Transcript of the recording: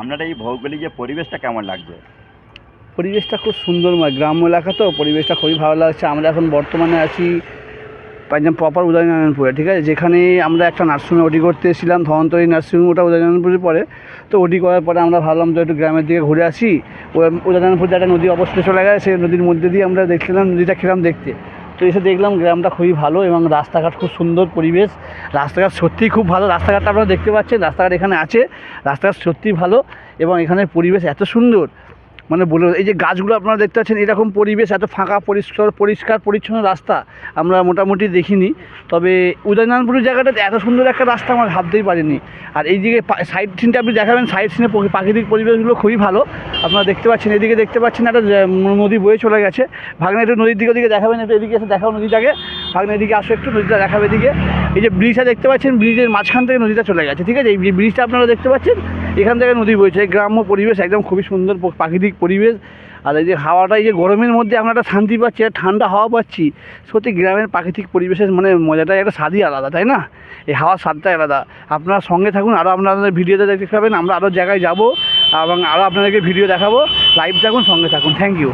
আপনার এই ভৌগোলিক যে পরিবেশটা কেমন লাগছে? পরিবেশটা খুব সুন্দরময় গ্রাম্য এলাকা তো, পরিবেশটা খুবই ভালো লাগছে। আমরা এখন বর্তমানে আছি একদম প্রপার উদয়নারায়ণপুরে, ঠিক আছে? যেখানে আমরা একটা নার্সিংহোমে ওটি করতে এসেছিলাম নার্সিংহোম ওটা উদয়নারায়ণপুরে পড়ে তো ওটি করার পরে আমরা ভাবলাম তো একটু গ্রামের দিকে ঘুরে আসি। উদয়নারায়ণপুর যে একটা নদী অবস্থিত চলে গেছে, সেই নদীর মধ্যে দিয়ে আমরা দেখছিলাম, নদীটা খেলাম দেখতে। তো এসে দেখলাম গ্রামটা খুবই ভালো এবং রাস্তাঘাট খুব সুন্দর পরিবেশ। রাস্তাঘাট সত্যিই খুব ভালো। রাস্তাঘাটটা আপনারা দেখতে পাচ্ছেন, রাস্তাঘাট এখানে আছে। রাস্তাঘাট সত্যিই ভালো এবং এখানে পরিবেশ এত সুন্দর। মানে বলে এই যে গাছগুলো আপনারা দেখতে পাচ্ছেন, এরকম পরিবেশ, এত ফাঁকা, পরিষ্কার পরিষ্কার, পরিচ্ছন্ন রাস্তা আমরা মোটামুটি দেখিনি। তবে উদয়নারায়ণপুরের জায়গাটাতে এত সুন্দর একটা রাস্তা আমরা ভাবতেই পারিনি। আর এই দিকে সাইড সিনটা আপনি দেখাবেন সাইড সিনে প্রাকৃতিক পরিবেশগুলো খুবই ভালো। আপনারা দেখতে পাচ্ছেন, এদিকে দেখতে পাচ্ছেন একটা নদী বয়ে চলে গেছে। ভাগনা একটু নদীর দিকে ওদিকে দেখাবেন, একটু এদিকে এসে দেখাও নদীটাকে। ভাগনা এদিকে আসো একটু, নদীটা দেখাবে এদিকে। এই যে ব্রিজটা দেখতে পাচ্ছেন ব্রিজের মাঝখান থেকে নদীটা চলে গেছে, ঠিক আছে? এই ব্রিজটা আপনারা দেখতে পাচ্ছেন এখান থেকে নদী বইছে। এই গ্রাম্য পরিবেশ একদম খুবই সুন্দর প্রাকৃতিক পরিবেশ। আর এই যে হাওয়াটা, এই যে গরমের মধ্যে আমরা একটা শান্তি পাচ্ছি আর ঠান্ডা হাওয়া পাচ্ছি, সত্যি গ্রামের প্রাকৃতিক পরিবেশের মানে মজাটাই একটা স্বাদই আলাদা, তাই না? এই হাওয়ার স্বাদটাই আলাদা। আপনারা সঙ্গে থাকুন আরও আপনাদের ভিডিওতে দেখতে পাবেন, আমরা আরও জায়গায় যাব এবং আরও আপনাদেরকে ভিডিও দেখাবো। লাইভ থাকুন, সঙ্গে থাকুন। Thank you